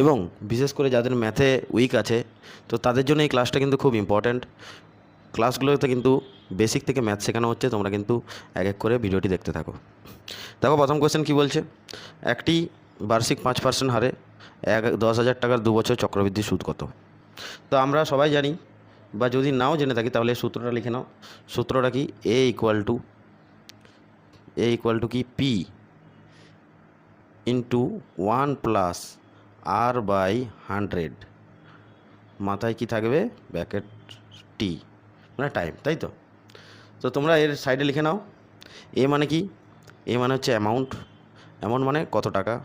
এবং বিশেষ করে যাদের ম্যাথে উইক আছে, তো তাদের জন্য এই ক্লাসটা কিন্তু খুব ইম্পর্ট্যান্ট ক্লাসগুলোতে কিন্তু বেসিক থেকে ম্যাথ শেখানো হচ্ছে, তোমরা কিন্তু এক এক করে ভিডিওটি দেখতে থাকো। দেখো, প্রথম কোয়েশ্চেন কী বলছে? একটি বার্ষিক পাঁচ পার্সেন্ট হারে এক, দশ হাজার টাকার দু বছর চক্রবৃদ্ধি সুদ কত? তো আমরা সবাই জানি, বা যদি নাও জেনে থাকি, তাহলে সূত্রটা লিখে নাও। সূত্রটা কি? A equal to A equal to কি? P into one plus R by hundred মাথায় কি থাকবে? ব্যাকেট টি মানে টাইম তাই তো? তো তোমরা এর সাইডে লিখে নাও। এ মানে কি? এ মানে হচ্ছে অ্যামাউন্ট অ্যামাউন্ট মানে কত টাকা?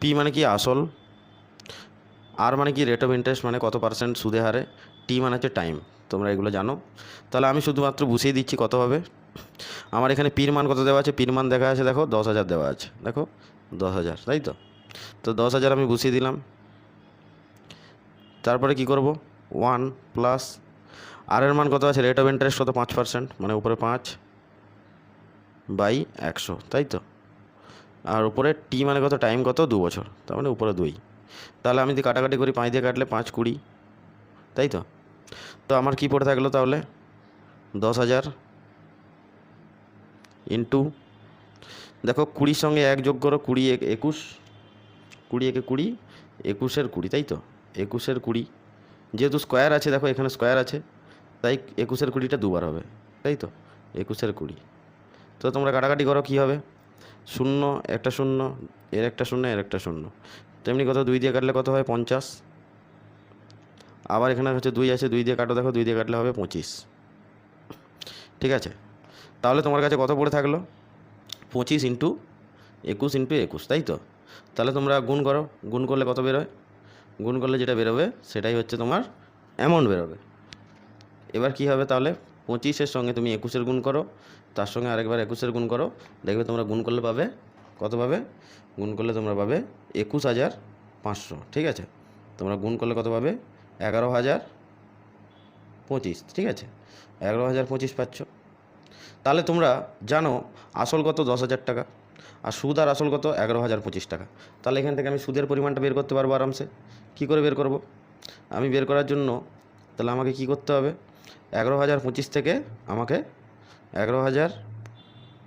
পি মানে কি আসল? আর মানে কি রেট অফ ইন্টারেস্ট মানে কত পার্সেন্ট সুদে হারে? টি মানে হচ্ছে টাইম তোমরা এগুলো জানো। তাহলে আমি শুধুমাত্র বুঝিয়ে দিচ্ছি কত হবে। আমার এখানে পির মান কত দেওয়া আছে? পির মান দেখা আছে, দেখো, দশ হাজার দেওয়া আছে। দেখো, দশ হাজার, তাই তো? তো দশ হাজার আমি বসিয়ে দিলাম। তারপরে কি করব? ওয়ান প্লাস আর এর মান কত আছে? রেট অফ ইন্টারেস্ট কত? পাঁচ পার্সেন্ট মানে উপরে পাঁচ বাই একশো, তাই তো? আর উপরে টি মানে কত? টাইম কত? দু বছর, তার মানে উপরে দুই। তাহলে আমি যদি কাটাকাটি করি, পাঁচ দিয়ে কাটলে পাঁচ কুড়ি, তাই তো? তো আমার কি পড়ে থাকল তাহলে দশ হাজার ইন্টু দেখো কুড়ির সঙ্গে এক যোগ করো, কুড়ি একুশ কুড়ি একে কুড়ি, একুশের কুড়ি, তাই তো? একুশের কুড়ি। যেহেতু স্কোয়ার আছে, দেখো এখানে স্কোয়ার আছে, তাই একুশের কুড়িটা দুবার হবে, তাই তো? একুশের কুড়ি। তো তোমরা কাটাকাটি করো, কী হবে? শূন্য, একটা শূন্য, এর একটা শূন্য, এর একটা শূন্য। তেমনি কত দুই দিয়ে কাটলে কত হয়? পঞ্চাশ। আবার এখানে হচ্ছে দুই আছে, দুই দিয়ে কাটো, দেখো দুই দিয়ে কাটলে হবে পঁচিশ। ঠিক আছে? তাহলে তোমার কাছে কত পড়ে থাকল? পঁচিশ ইন্টু একুশ ইন্টু একুশ, তাই তো? তাহলে তোমরা গুণ করো। গুণ করলে কত বেরোয়? গুণ করলে যেটা বেরোবে, সেটাই হচ্ছে তোমার অ্যামাউন্ট বেরোবে। এবার কি হবে তাহলে? পঁচিশের সঙ্গে তুমি একুশের গুণ করো, তার সঙ্গে আরেকবার একুশের গুণ করো। দেখবে তোমরা গুণ করলে পাবে, কত পাবে? গুণ করলে তোমরা পাবে একুশ হাজার পাঁচশো, ঠিক আছে? তোমরা গুণ করলে কত পাবে? এগারো হাজার পঁচিশ, ঠিক আছে? এগারো হাজার পঁচিশ পাচ্ছ। তাহলে তোমরা জানো আসল কত? দশ হাজার টাকা। আর সুদ আর আসল কত? এগারো হাজার পঁচিশ টাকা। তাহলে এখান থেকে আমি সুদের পরিমাণটা বের করতে পারব আরামসে। কী করে বের করব? আমি বের করার জন্য তাহলে আমাকে কি করতে হবে? এগারো হাজার পঁচিশ থেকে আমাকে এগারো হাজার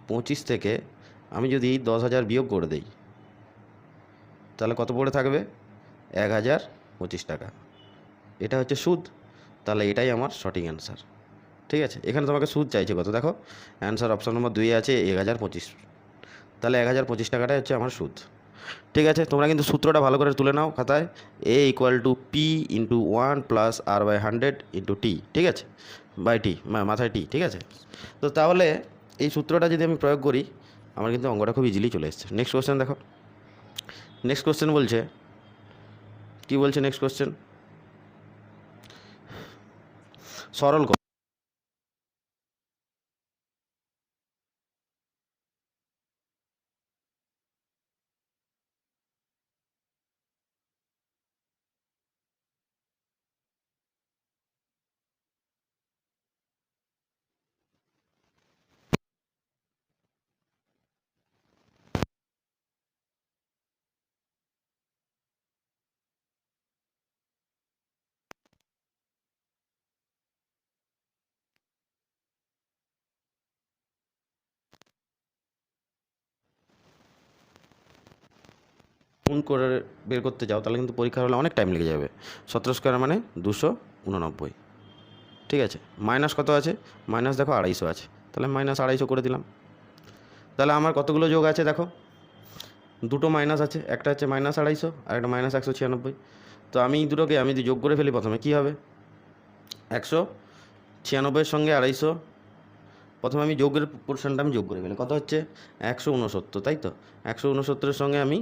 পঁচিশ থেকে আমি যদি দশ হাজার বিয়োগ করে দেই, তাহলে কত পড়ে থাকবে? এক হাজার পঁচিশ টাকা। এটা হচ্ছে সুদ। তাহলে এটাই আমার সঠিক অ্যান্সার ঠিক আছে? এখানে তোমাকে সুদ চাইছে কত? দেখো অ্যান্সার অপশান নম্বর দুই আছে এক হাজার পঁচিশ। তাহলে এক হাজার পঁচিশ টাকাটাই হচ্ছে আমার সুদ। ঠিক আছে, তোমরা কিন্তু সূত্রটা ভালো করে তুলে নাও খাতায়। A equal to P into one plus R by hundred into T ঠিক আছে? বাই টি মাথায় টি ঠিক আছে? তো তাহলে এই সূত্রটা যদি আমি প্রয়োগ করি, আমার কিন্তু অঙ্কটা খুব ইজিলি চলে এসছে। নেক্সট কোশ্চেন দেখো। নেক্সট কোশ্চেন বলছে, কি বলছে নেক্সট কোশ্চেন সরল ক- গুণ করে বের করতে যাও, তাহলে কিন্তু পরীক্ষার হলে অনেক টাইম লেগে যাবে। সতেরো স্কোয়ার মানে দুশো উননব্বই। ঠিক আছে? মাইনাস কত আছে? মাইনাস দেখো আড়াইশো আছে। তাহলে মাইনাস আড়াইশো করে দিলাম। তাহলে আমার কতগুলো যোগ আছে দেখো? দুটো মাইনাস আছে, একটা হচ্ছে মাইনাস আড়াইশো আর একটা মাইনাস একশো ছিয়ানব্বই। তো আমি দুটোকে আমি যদি যোগ করে ফেলি প্রথমে, কী হবে? একশো ছিয়ানব্বইয়ের সঙ্গে আড়াইশো। প্রথমে আমি যোগের পোর্শনটা আমি যোগ করে ফেলি। কত হচ্ছে? একশো উনসত্তর, তাই তো? একশো উনসত্তরের সঙ্গে আমি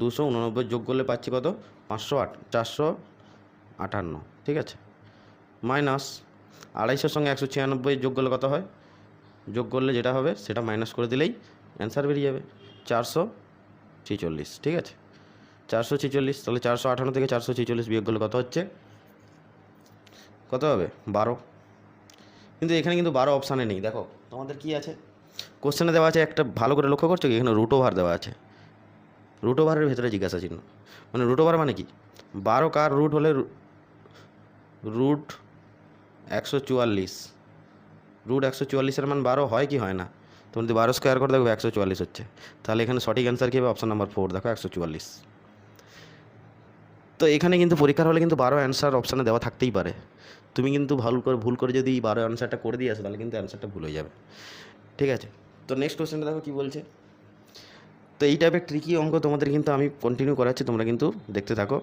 দুশো উননব্বই যোগ করলে পাচ্ছি কত? পাঁচশো আট, চারশো আটান্ন, ঠিক আছে? মাইনাস আড়াইশোর সঙ্গে একশো ছিয়ানব্বই যোগ করলে কত হয়? যোগ করলে যেটা হবে, সেটা মাইনাস করে দিলেই অ্যান্সার বেরিয়ে যাবে। চারশো ছিচল্লিশ, ঠিক আছে? চারশো ছিচল্লিশ, তাহলে চারশো আঠান্ন থেকে চারশো ছিচল্লিশ বিয়োগ করলে কত হচ্ছে? কত হবে? বারো। কিন্তু এখানে কিন্তু বারো অপশানে নেই। দেখো, তোমাদের কি আছে? কোশ্চেনে দেওয়া আছে একটা ভালো করে লক্ষ্য করছ কি? এখানে রুট ওভার দেওয়া আছে। রুট ওভারের ভেতরে জিজ্ঞাসা চিহ্ন মানে রুট ওভার মানে কি? বারো কার রুট হলে রুট একশো চুয়াল্লিশ। রুট একশো চুয়াল্লিশের মান বারো হয় কি হয় না? তুমি যদি বারো স্কোয়ার করে দেখো, একশো চুয়াল্লিশ হচ্ছে। তাহলে এখানে সঠিক অ্যান্সার কী হবে? অপশন নাম্বার ফোর দেখো, একশো চুয়াল্লিশ। তো এখানে কিন্তু পরীক্ষার হলে কিন্তু বারো অ্যান্সার অপশানে দেওয়া থাকতেই পারে। তুমি কিন্তু ভুল করে ভুল করে যদি বারো অ্যান্সারটা করে দিয়ে আসো, তাহলে কিন্তু অ্যান্সারটা ভুল হয়ে যাবে। ঠিক আছে? তো নেক্সট কোশ্চেনটা দেখো কী বলছে? তো এই টাইপের ট্রিকি অঙ্ক তোমাদের কিন্তু আমি কন্টিনিউ করাচ্ছি, তোমরা কিন্তু দেখতে থাকো।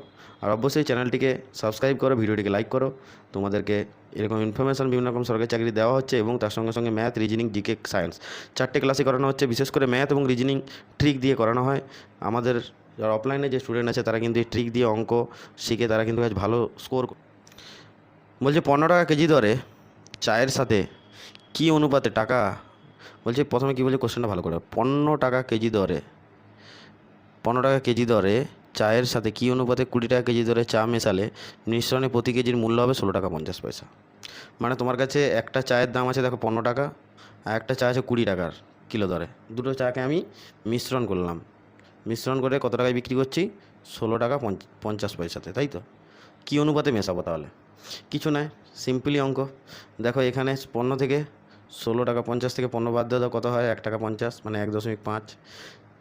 আর অবশ্যই চ্যানেলটিকে সাবস্ক্রাইব করো ভিডিওটিকে লাইক করো। তোমাদেরকে এরকম ইনফরমেশান বিভিন্ন রকম সরকারি চাকরি দেওয়া হচ্ছে এবং তার সঙ্গে সঙ্গে ম্যাথ রিজনিং জিকে সায়েন্স চারটে ক্লাসে করানো হচ্ছে। বিশেষ করে ম্যাথ এবং রিজনিং ট্রিক দিয়ে করানো হয়। আমাদের যারা অফলাইনে যে স্টুডেন্ট আছে, তারা কিন্তু এই ট্রিক দিয়ে অঙ্ক শিখে তারা কিন্তু বেশ ভালো স্কোর বলছে পনেরো টাকা কেজি দরে চায়ের সাথে কী অনুপাতে টাকা? বলছে প্রথমে কী বলছে কোশ্চেনটা ভালো করে। পনেরো টাকা কেজি দরে পনেরো টাকা কেজি দরে চায়ের সাথে কী অনুপাতে কুড়ি টাকা কেজি দরে চা মেশালে মিশ্রণে প্রতি কেজির মূল্য হবে ষোলো টাকা পঞ্চাশ পয়সা? মানে তোমার কাছে একটা চায়ের দাম আছে দেখো পনেরো টাকা, আর একটা চা আছে কুড়ি টাকার কিলো দরে। দুটো চাকে আমি মিশ্রণ করলাম। মিশ্রণ করে কত টাকায় বিক্রি করছি? ষোলো টাকা পঞ্চ- পঞ্চাশ পয়সাতে, তাই তো? কী অনুপাতে মেশাবো তাহলে? কিছু নয়, সিম্পলি অঙ্ক। দেখো এখানে পণ্য থেকে ষোলো টাকা পঞ্চাশ থেকে পণ্য বাদ দিয়ে দাও কত হয়? এক টাকা পঞ্চাশ মানে এক দশমিক পাঁচ।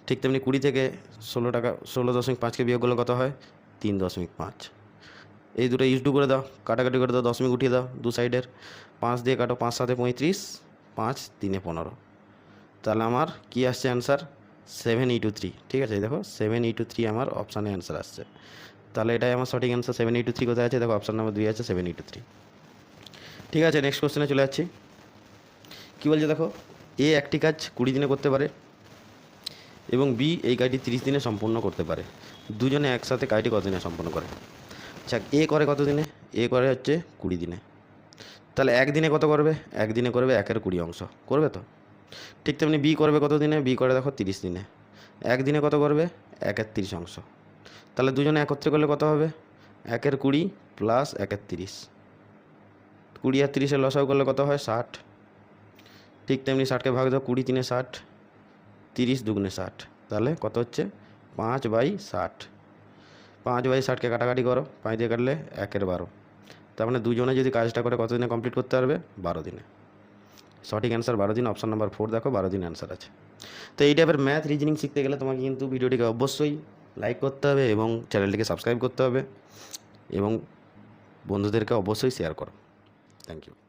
ঠিক তেমনি কুড়ি থেকে ষোলো টাকা, ষোলো দশমিক পাঁচকে বিয়োগ করলে কত হয়? তিন দশমিক পাঁচ। এই দুটো ইস্টু করে দাও, কাটাকাটি করে দাও, দশমিক উঠিয়ে দাও দু সাইডের পাঁচ দিয়ে কাটো, পাঁচ সাথে পঁয়ত্রিশ, পাঁচ তিনে পনেরো। তাহলে আমার কি আসছে answer seven E two three ঠিক আছে, দেখো সেভেন ই টু থ্রি আমার অপশানে অ্যান্সার আসছে। তাহলে এটাই আমার সঠিক answer seven E two three কোথায় আছে? দেখো অপশান নাম্বার দুই আছে সেভেন ই টু থ্রি ঠিক আছে নেক্সট কোশ্চেনে চলে যাচ্ছি। কী বলছে দেখো? এ একটি কাজ কুড়ি দিনে করতে পারে। এবং বি, এই কাজটি তিরিশ দিনে সম্পূর্ণ করতে পারে। দুজনে একসাথে কাজটি কত দিনে সম্পন্ন করে? আচ্ছা এ করে কত দিনে এ করে হচ্ছে কুড়ি দিনে। তাহলে একদিনে কত করবে? একদিনে করবে একের কুড়ি অংশ। করবে তো? ঠিক তেমনি বি করবে কত দিনে বি করে দেখো তিরিশ দিনে। একদিনে কত করবে? একের তিরিশ অংশ। তাহলে দুজনে একত্রে করলে কত হবে? একের কুড়ি প্লাস একের তিরিশ। কুড়ি আর তিরিশের লসাও করলে কত হয়? ষাট। ঠিক তেমনি ষাটকে ভাগ দাও, কুড়ি তিনে ষাট। তিরিশ দুগুণে ষাট। তাহলে কত হচ্ছে? পাঁচ বাই ষাট। পাঁচ বাই ষাটকে কাটাকাটি করো। পাঁচ দিয়ে কাটলে একের বারো। তার মানে দুজনে যদি কাজটা করে কত দিনে কমপ্লিট করতে পারবে? বারো দিনে। সঠিক অ্যান্সার বারো দিন। অপশান নাম্বার ফোর দেখো, বারো দিন অ্যান্সার আছে। তো এই টাইপের ম্যাথ রিজনিং শিখতে গেলে তোমাকে কিন্তু ভিডিওটিকে অবশ্যই লাইক করতে হবে এবং চ্যানেলটিকে সাবস্ক্রাইব করতে হবে এবং বন্ধুদেরকে অবশ্যই শেয়ার করো। Thank you